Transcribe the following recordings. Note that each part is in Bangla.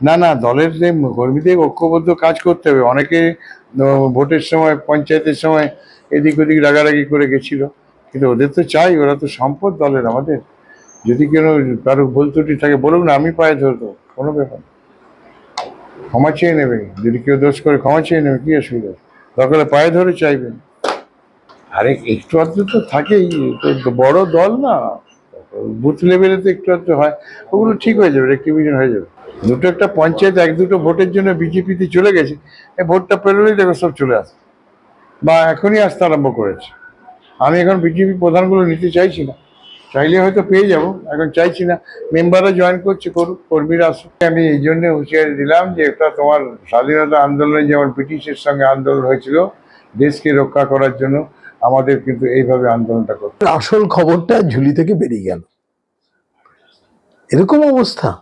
না না, দলের কর্মীদের ঐক্যবদ্ধ কাজ করতে হবে। অনেকে ভোটের সময়, পঞ্চায়েতের সময় এদিক ওদিক রাগারাগি করে গেছিল। কিন্তু ওদের তো চাই, ওরা তো সম্পদ দলের আমাদের। যদি কেন কারও ভুল ত্রুটি থাকে বলুক না আমি পায়ে ধরবো, কোনো ব্যাপার ক্ষমা চেয়ে নেবে, যদি কেউ দোষ করে, ক্ষমা চেয়ে নেবে, কি অসুবিধা? দরকার পায়ে ধরে চাইবেন। আরে, একটু আধটু তো থাকেই বড় দল না। বুথ লেভেলে তো একটু আধটু হয়, ওগুলো ঠিক হয়ে যাবে রেক্টিভিশন হয়ে যাবে। দুটো একটা পঞ্চায়েত, এক দুটো ভোটের জন্য বিজেপিতে চলে গেছে, এই ভোটটা পেরোলেই দেখো সব চলে আসে। বা এখনই আসতে আরম্ভ করেছে। আমি এখন বিজেপি প্রধানগুলো নিতে চাইছি না। চাইলে হয়তো পেয়ে যাব, এখন চাইছি না। মেম্বাররা জয়েন করছে করুক কর্মীরা আসুক। আমি এই জন্যে হুঁশিয়ারি দিলাম যে এটা তোমার স্বাধীনতা আন্দোলনে যেমন ব্রিটিশের সঙ্গে আন্দোলন হয়েছিল, দেশকে রক্ষা করার জন্য আমাদের কিন্তু এইভাবে আন্দোলনটা করতে আসল খবরটা ঝুলি থেকে বেরিয়ে গেল। এরকম অবস্থা।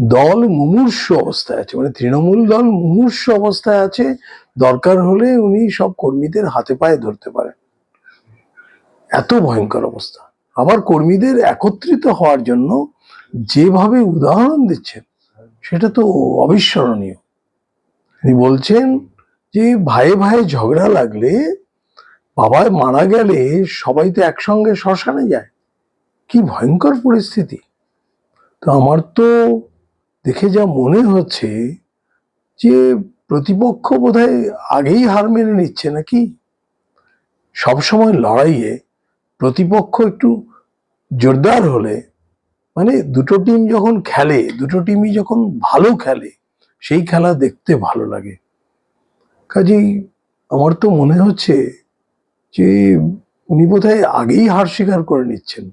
দল মুমূর্ষ অবস্থায় আছে মানে তৃণমূল দল মুমূর্ষ অবস্থায় আছে। দরকার হলে উনি সব কর্মীদের হাতে পায়ে ধরতে পারেন। এত ভয়ঙ্কর অবস্থা। আবার কর্মীদের একত্রিত হওয়ার জন্য যেভাবে উদাহরণ দিচ্ছেন, সেটা তো অবিস্মরণীয়। তিনি বলছেন যে ভাইয়ে ভাইয়ে ঝগড়া লাগলে বাবায় মারা গেলে সবাই তো একসঙ্গে শ্মশানে যায়। কি ভয়ঙ্কর পরিস্থিতি। তো আমার তো দেখে যা মনে হচ্ছে যে প্রতিপক্ষ বোধহয় আগেই হার মেনে নিচ্ছে নাকি? সবসময় লড়াইয়ে প্রতিপক্ষ একটু জোরদার হলে মানে দুটো টিম যখন খেলে, দুটো টিমই যখন ভালো খেলে, সেই খেলা দেখতে ভালো লাগে। কাজেই আমার তো মনে হচ্ছে যে উনি বোধহয় আগেই হার স্বীকার করে নিচ্ছেন।